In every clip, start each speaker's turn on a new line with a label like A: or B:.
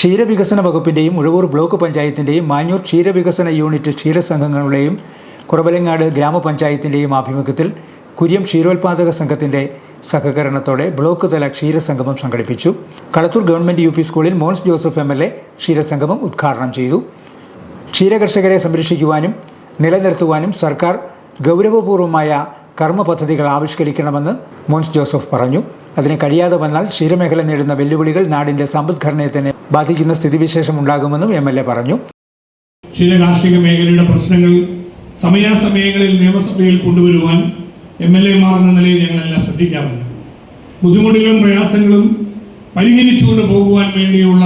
A: ക്ഷീരവികസന വകുപ്പിന്റെയും ഉഴവൂർ ബ്ലോക്ക് പഞ്ചായത്തിന്റെയും മാഞ്ഞൂർ ക്ഷീരവികസന യൂണിറ്റ് ക്ഷീരസംഘങ്ങളുടെയും കുറവലങ്ങാട് ഗ്രാമപഞ്ചായത്തിന്റെയും ആഭിമുഖ്യത്തിൽ കുര്യം ക്ഷീരോത്പാദക സംഘത്തിന്റെ സഹകരണത്തോടെ ബ്ലോക്ക് തല ക്ഷീരസംഗമം സംഘടിപ്പിച്ചു. കളത്തൂർ ഗവൺമെന്റ് യു സ്കൂളിൽ Mons Joseph M L A ക്ഷീരസംഗമം ഉദ്ഘാടനം ചെയ്തു. ക്ഷീരകർഷകരെ സംരക്ഷിക്കുവാനും നിലനിർത്തുവാനും സർക്കാർ ഗൗരവപൂർവമായ കർമ്മ പദ്ധതികൾ ആവിഷ്കരിക്കണമെന്ന് മോൻസ് ജോസഫ് പറഞ്ഞു. അതിന് കഴിയാതെ വന്നാൽ ക്ഷീരമേഖല നേരിടുന്ന വെല്ലുവിളികൾ നാടിന്റെ സമ്പദ്ഘടനയെ തന്നെ ബാധിക്കുന്ന സ്ഥിതിവിശേഷം ഉണ്ടാകുമെന്നും എം എൽ എ പറഞ്ഞു.
B: ക്ഷീര കാർഷിക മേഖലയുടെ പ്രശ്നങ്ങൾ സമയാസമയങ്ങളിൽ നിയമസഭയിൽ കൊണ്ടുവരുവാൻ എം എൽ എമാർ എന്ന നിലയിൽ ഞങ്ങളെല്ലാം ശ്രദ്ധിക്കാറുണ്ട്. ബുദ്ധിമുട്ടുകളും പ്രയാസങ്ങളും പരിഹരിച്ചുകൊണ്ട് പോകുവാൻ വേണ്ടിയുള്ള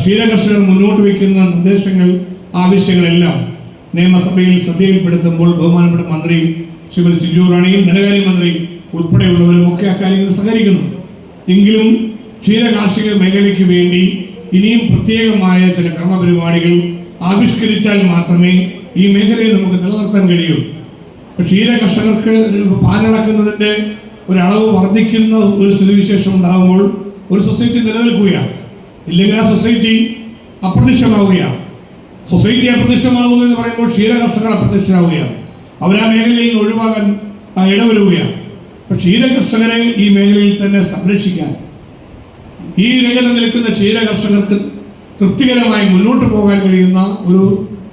B: ക്ഷീരകർഷകർ മുന്നോട്ട് വയ്ക്കുന്ന നിർദ്ദേശങ്ങൾ ആവശ്യങ്ങളെല്ലാം നിയമസഭയിൽ ശ്രദ്ധയിൽപ്പെടുത്തുമ്പോൾ ബഹുമാനപ്പെട്ട മന്ത്രി ശ്രീമതി ചിഞ്ചു റാണിയും ധനകാര്യമന്ത്രി ഉൾപ്പെടെയുള്ളവരും ഒക്കെ അക്കാര്യങ്ങൾ സഹകരിക്കുന്നു എങ്കിലും ക്ഷീര കാർഷിക മേഖലയ്ക്ക് വേണ്ടി ഇനിയും പ്രത്യേകമായ ചില കർമ്മപരിപാടികൾ ആവിഷ്കരിച്ചാൽ മാത്രമേ ഈ മേഖലയെ നമുക്ക് നിലനിർത്താൻ കഴിയൂ. ക്ഷീര കർഷകർക്ക് പാലടക്കുന്നതിന്റെ ഒരളവ് വർദ്ധിക്കുന്ന ഒരു സ്ഥിതിവിശേഷം ഉണ്ടാകുമ്പോൾ ഒരു സൊസൈറ്റി നിലനിൽക്കുകയാണ്. ഇല്ലെങ്കിൽ ആ സൊസൈറ്റി അപ്രത്യക്ഷമാവുകയാണ്. സൊസൈറ്റി അപ്രത്യക്ഷമാകുന്നു എന്ന് പറയുമ്പോൾ ക്ഷീര കർഷകർ അപ്രത്യക്ഷമാവുകയാണ് അവർ ആ മേഖലയിൽ നിന്ന് ഒഴിവാകാൻ ഇടവരുകയാണ്. അപ്പൊ ക്ഷീര കർഷകരെ ഈ മേഖലയിൽ തന്നെ സംരക്ഷിക്കാൻ ഈ രംഗത്ത് നിൽക്കുന്ന ക്ഷീര കർഷകർക്ക് തൃപ്തികരമായി മുന്നോട്ട് പോകാൻ കഴിയുന്ന ഒരു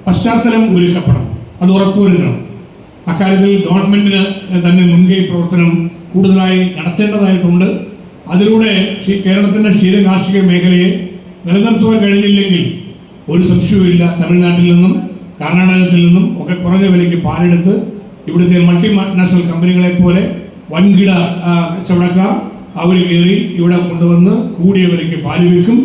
B: പശ്ചാത്തലം ഒരുക്കപ്പെടണം. അത് ഉറപ്പുവരുത്തണം. അക്കാര്യത്തിൽ ഗവൺമെന്റിന് തന്നെ മുൻകൈ പ്രവർത്തനം കൂടുതലായി നടത്തേണ്ടതായിട്ടുണ്ട്. അതിലൂടെ കേരളത്തിന്റെ ക്ഷീര കാർഷിക മേഖലയെ നിലനിർത്തുവാൻ കഴിഞ്ഞില്ലെങ്കിൽ ഒരു സംശയവുമില്ല തമിഴ്നാട്ടിൽ നിന്നും കർണാടകത്തിൽ നിന്നും ഒക്കെ കുറഞ്ഞ വിലയ്ക്ക് പാലെടുത്ത് ഇവിടുത്തെ മൾട്ടി നാഷണൽ കമ്പനികളെ പോലെ വൻകിട കച്ചവടക്കാർ അവർ കയറി ഇവിടെ കൊണ്ടുവന്ന് കൂടിയവർക്ക് പാൽ വിൽക്കും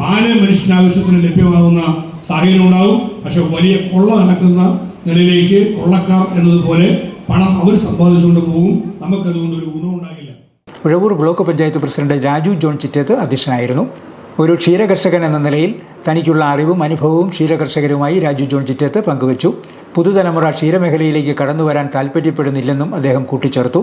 B: പാൽ മനുഷ്യന് ആവശ്യത്തിന് ലഭ്യമാകുന്ന സാഹചര്യം ഉണ്ടാവും പക്ഷെ വലിയ കൊള്ള നടക്കുന്ന നിലയിലേക്ക് കൊള്ളക്കാർ എന്നതുപോലെ പണം അവർ സമ്പാദിച്ചുകൊണ്ട് പോകും. നമുക്കതുകൊണ്ട് ഒരു ഗുണം ഉണ്ടാകില്ല.
A: ഉഴവൂർ ബ്ലോക്ക് പഞ്ചായത്ത് പ്രസിഡന്റ് രാജു ജോൺ ചിറ്റേത്ത് അധ്യക്ഷനായിരുന്നു. ഒരു ക്ഷീരകർഷകൻ എന്ന നിലയിൽ തനിക്കുള്ള അറിവും അനുഭവവും ക്ഷീരകർഷകരുമായി രാജു ജോൺ ചിറ്റേത്ത് പങ്കുവച്ചു. പുതുതലമുറ ക്ഷീരമേഖലയിലേക്ക് കടന്നു വരാൻ താൽപ്പര്യപ്പെടുന്നില്ലെന്നും അദ്ദേഹം കൂട്ടിച്ചേർത്തു.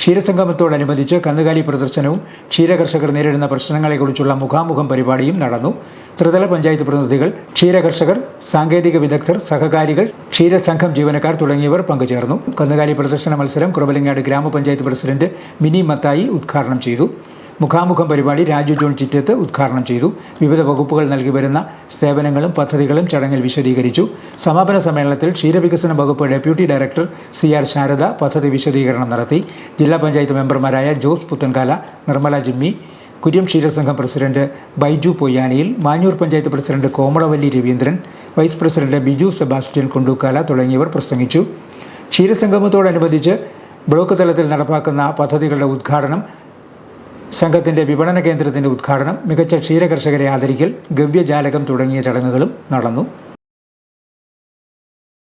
A: ക്ഷീരസംഗമത്തോടനുബന്ധിച്ച് കന്നുകാലി പ്രദർശനവും ക്ഷീരകർഷകർ നേരിടുന്ന പ്രശ്നങ്ങളെക്കുറിച്ചുള്ള മുഖാമുഖം പരിപാടിയും നടന്നു. ത്രിതല പഞ്ചായത്ത് പ്രതിനിധികൾ ക്ഷീരകർഷകർ സാങ്കേതിക വിദഗ്ധർ സഹകാരികൾ ക്ഷീരസംഘം ജീവനക്കാർ തുടങ്ങിയവർ പങ്കുചേർന്നു. കന്നുകാലി പ്രദർശന മത്സരം കുറവലങ്ങാട് ഗ്രാമപഞ്ചായത്ത് പ്രസിഡന്റ് മിനി മത്തായി ഉദ്ഘാടനം ചെയ്തു. മുഖാമുഖം പരിപാടി രാജു ജോൺ ചിറ്റത്ത് ഉദ്ഘാടനം ചെയ്തു. വിവിധ വകുപ്പുകൾ നൽകി വരുന്ന സേവനങ്ങളും പദ്ധതികളും ചടങ്ങിൽ വിശദീകരിച്ചു. സമാപന സമ്മേളനത്തിൽ ക്ഷീരവികസന വകുപ്പ് deputy director C R Sarada പദ്ധതി വിശദീകരണം നടത്തി. ജില്ലാ പഞ്ചായത്ത് മെമ്പർമാരായ ജോസ് പുത്തൻകാല നിർമ്മല ജിമ്മി കുര്യം ക്ഷീരസംഘം president Baiju പൊയ്യാനിയിൽ Manjoor panchayat president Komalavalli Raveendran vice president Biju Sebastian Kondookala തുടങ്ങിയവർ പ്രസംഗിച്ചു. ക്ഷീരസംഗമത്തോടനുബന്ധിച്ച് ബ്ലോക്ക് തലത്തിൽ നടപ്പാക്കുന്ന പദ്ധതികളുടെ ഉദ്ഘാടനം സംഘത്തിന്റെ വിപണന കേന്ദ്രത്തിന്റെ ഉദ്ഘാടനം മികച്ച ക്ഷീരകർഷകരെ ആദരിക്കൽ ഗവ്യജാലകം തുടങ്ങിയ ചടങ്ങുകളും നടന്നു.